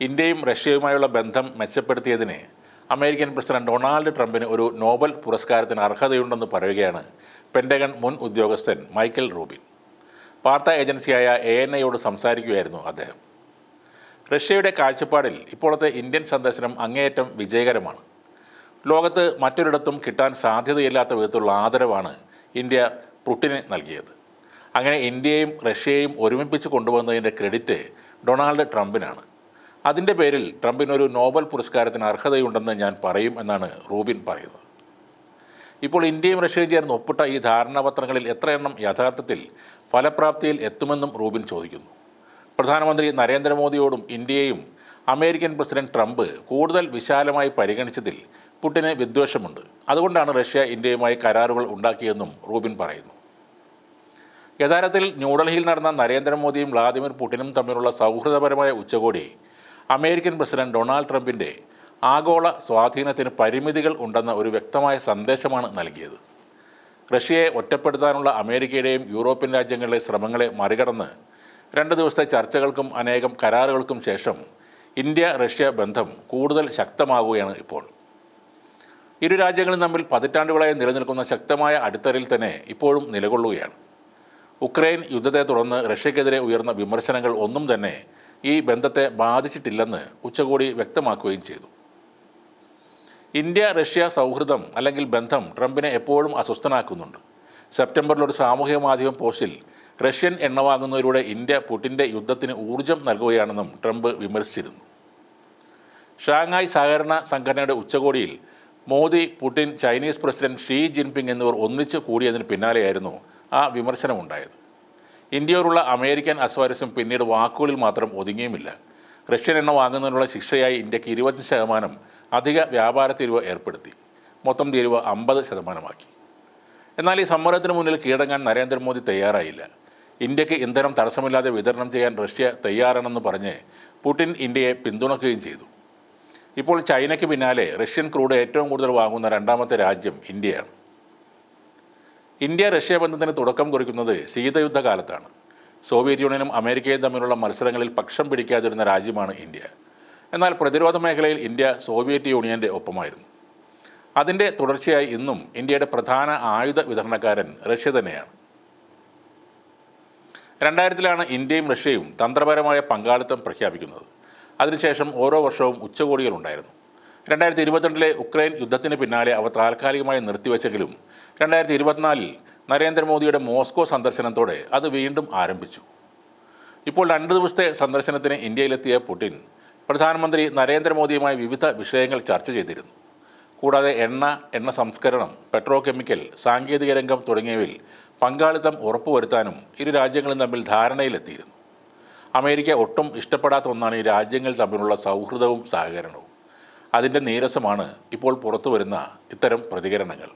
ഇന്ത്യയും റഷ്യയുമായുള്ള ബന്ധം മെച്ചപ്പെടുത്തിയതിന് American president Donald ട്രംപിന് ഒരു നോബൽ പുരസ്കാരത്തിന് അർഹതയുണ്ടെന്ന് പറയുകയാണ് പെൻഡഗൺ മുൻ ഉദ്യോഗസ്ഥൻ മൈക്കൽ റൂബിൻ. വാർത്താ ഏജൻസിയായ എ എൻ ഐയോട് സംസാരിക്കുകയായിരുന്നു അദ്ദേഹം. റഷ്യയുടെ കാഴ്ചപ്പാടിൽ ഇപ്പോഴത്തെ ഇന്ത്യൻ സന്ദർശനം അങ്ങേയറ്റം വിജയകരമാണ്. ലോകത്ത് മറ്റൊരിടത്തും കിട്ടാൻ സാധ്യതയില്ലാത്ത വിധത്തിലുള്ള ആദരവാണ് ഇന്ത്യ പുട്ടിന് നൽകിയത്. അങ്ങനെ ഇന്ത്യയും റഷ്യയെയും ഒരുമിപ്പിച്ച് കൊണ്ടുവന്നതിന്റെ ക്രെഡിറ്റ് ഡൊണാൾഡ് ട്രംപിനാണ്. അതിന്റെ പേരിൽ ട്രംപിനൊരു നോബൽ പുരസ്കാരത്തിന് അർഹതയുണ്ടെന്ന് ഞാൻ പറയും എന്നാണ് റൂബിൻ പറയുന്നത്. ഇപ്പോൾ ഇന്ത്യയും റഷ്യയും ചേർന്ന് ഒപ്പിട്ട ഈ ധാരണാപത്രങ്ങളിൽ എത്രയെണ്ണം യഥാർത്ഥത്തിൽ ഫലപ്രാപ്തിയിൽ എത്തുമെന്നും റൂബിൻ ചോദിക്കുന്നു. പ്രധാനമന്ത്രി നരേന്ദ്രമോദിയോടും ഇന്ത്യയെയും അമേരിക്കൻ പ്രസിഡന്റ് ട്രംപ് കൂടുതൽ വിശാലമായി പരിഗണിച്ചതിൽ പുട്ടിന് വിദ്വേഷമുണ്ട്. അതുകൊണ്ടാണ് റഷ്യ ഇന്ത്യയുമായി കരാറുകൾ ഉണ്ടാക്കിയെന്നും റൂബിൻ പറയുന്നു. യഥാർത്ഥത്തിൽ ന്യൂഡൽഹിയിൽ നടന്ന നരേന്ദ്രമോദിയും വ്ളാദിമിർ പുടിനും തമ്മിലുള്ള സൗഹൃദപരമായ ഉച്ചകോടി അമേരിക്കൻ പ്രസിഡന്റ് ഡൊണാൾഡ് ട്രംപിന്റെ ആഗോള സ്വാധീനത്തിന് പരിമിതികൾ ഉണ്ടെന്ന ഒരു വ്യക്തമായ സന്ദേശമാണ് നൽകിയത്. റഷ്യയെ ഒറ്റപ്പെടുത്താനുള്ള അമേരിക്കയുടെയും യൂറോപ്യൻ രാജ്യങ്ങളിലെ ശ്രമങ്ങളെ മറികടന്ന് രണ്ട് ദിവസത്തെ ചർച്ചകൾക്കും അനേകം കരാറുകൾക്കും ശേഷം ഇന്ത്യ റഷ്യ ബന്ധം കൂടുതൽ ശക്തമാകുകയാണ് ഇപ്പോൾ. ഇരു രാജ്യങ്ങളും തമ്മിൽ പതിറ്റാണ്ടുകളായി നിലനിൽക്കുന്ന ശക്തമായ അടിത്തറയിൽ തന്നെ ഇപ്പോഴും നിലകൊള്ളുകയാണ്. ഉക്രൈൻ യുദ്ധത്തെ തുടർന്ന് റഷ്യക്കെതിരെ ഉയർന്ന വിമർശനങ്ങൾ ഒന്നും തന്നെ ഈ ബന്ധത്തെ ബാധിച്ചിട്ടില്ലെന്ന് ഉച്ചകോടി വ്യക്തമാക്കുകയും ചെയ്തു. ഇന്ത്യ റഷ്യ സൗഹൃദം അല്ലെങ്കിൽ ബന്ധം ട്രംപിനെ എപ്പോഴും അസ്വസ്ഥനാക്കുന്നുണ്ട്. സെപ്റ്റംബറിൽ ഒരു സാമൂഹിക മാധ്യമ പോസ്റ്റിൽ റഷ്യൻ എണ്ണ വാങ്ങുന്നവരുടെ ഇന്ത്യ പുടിന്റെ യുദ്ധത്തിന് ഊർജം നൽകുകയാണെന്നും ട്രംപ് വിമർശിച്ചിരുന്നു. ഷാങ്ഹായ് സഹകരണ സംഘടനയുടെ ഉച്ചകോടിയിൽ Modi Putin Chinese president Xi Jinping എന്നിവർ ഒന്നിച്ചു കൂടിയതിന് പിന്നാലെയായിരുന്നു ആ വിമർശനമുണ്ടായത്. ഇന്ത്യയോടുള്ള അമേരിക്കൻ അസ്വാരസ്യം പിന്നീട് വാക്കുകളിൽ മാത്രം ഒതുങ്ങിയുമില്ല. റഷ്യൻ എണ്ണ വാങ്ങുന്നതിനുള്ള ശിക്ഷയായി ഇന്ത്യയ്ക്ക് ഇരുപത്തഞ്ച് ശതമാനം അധിക വ്യാപാര തീരുവ ഏർപ്പെടുത്തി. മൊത്തം തീരുവ അമ്പത് ശതമാനമാക്കി. എന്നാൽ ഈ സമ്മർദ്ദത്തിന് മുന്നിൽ കീഴടങ്ങാൻ നരേന്ദ്രമോദി തയ്യാറായില്ല. ഇന്ത്യയ്ക്ക് ഇന്ധനം തടസ്സമില്ലാതെ വിതരണം ചെയ്യാൻ റഷ്യ തയ്യാറാണെന്ന് പറഞ്ഞ് പുടിൻ ഇന്ത്യയെ പിന്തുണക്കുകയും ചെയ്തു. ഇപ്പോൾ ചൈനയ്ക്ക് പിന്നാലെ റഷ്യൻ ക്രൂഡ് ഏറ്റവും കൂടുതൽ വാങ്ങുന്ന രണ്ടാമത്തെ രാജ്യം ഇന്ത്യയാണ്. ഇന്ത്യ റഷ്യ ബന്ധത്തിന് തുടക്കം കുറിക്കുന്നത് ശീതയുദ്ധ കാലത്താണ് സോവിയറ്റ് യൂണിയനും അമേരിക്കയും തമ്മിലുള്ള മത്സരങ്ങളിൽ പക്ഷം പിടിക്കാതിരുന്ന രാജ്യമാണ് ഇന്ത്യ. എന്നാൽ പ്രതിരോധ മേഖലയിൽ ഇന്ത്യ സോവിയറ്റ് യൂണിയന്റെ ഒപ്പമായിരുന്നു. അതിന്റെ തുടർച്ചയായി ഇന്നും ഇന്ത്യയുടെ പ്രധാന ആയുധ വിതരണക്കാരൻ റഷ്യ തന്നെയാണ്. രണ്ടായിരത്തിലാണ് ഇന്ത്യയും റഷ്യയും തന്ത്രപരമായ പങ്കാളിത്തം പ്രഖ്യാപിക്കുന്നത്. അതിനുശേഷം ഓരോ വർഷവും ഉച്ചകോടികൾ ഉച്ചകോടികളുണ്ടായിരുന്നു. രണ്ടായിരത്തി ഇരുപത്തിരണ്ടിലെ ഉക്രൈൻ യുദ്ധത്തിന് പിന്നാലെ അവ താൽക്കാലികമായി നിർത്തിവെച്ചെങ്കിലും രണ്ടായിരത്തി ഇരുപത്തിനാലിൽ നരേന്ദ്രമോദിയുടെ മോസ്കോ സന്ദർശനത്തോടെ അത് വീണ്ടും ആരംഭിച്ചു. ഇപ്പോൾ രണ്ട് ദിവസത്തെ സന്ദർശനത്തിന് ഇന്ത്യയിലെത്തിയ പുടിൻ പ്രധാനമന്ത്രി നരേന്ദ്രമോദിയുമായി വിവിധ വിഷയങ്ങൾ ചർച്ച ചെയ്തിരുന്നു. കൂടാതെ എണ്ണ എണ്ണ സംസ്കരണം പെട്രോ കെമിക്കൽ സാങ്കേതിക രംഗം തുടങ്ങിയവയിൽ പങ്കാളിത്തം ഉറപ്പുവരുത്താനും ഇരു രാജ്യങ്ങളും തമ്മിൽ ധാരണയിലെത്തിയിരുന്നു. അമേരിക്ക ഒട്ടും ഇഷ്ടപ്പെടാത്ത ഒന്നാണ് ഈ രാജ്യങ്ങൾ തമ്മിലുള്ള സൗഹൃദവും സഹകരണവും. അതിന്റെ നീരസമാണ് ഇപ്പോൾ പുറത്തു വരുന്ന ഇത്തരം പ്രതികരണങ്ങൾ.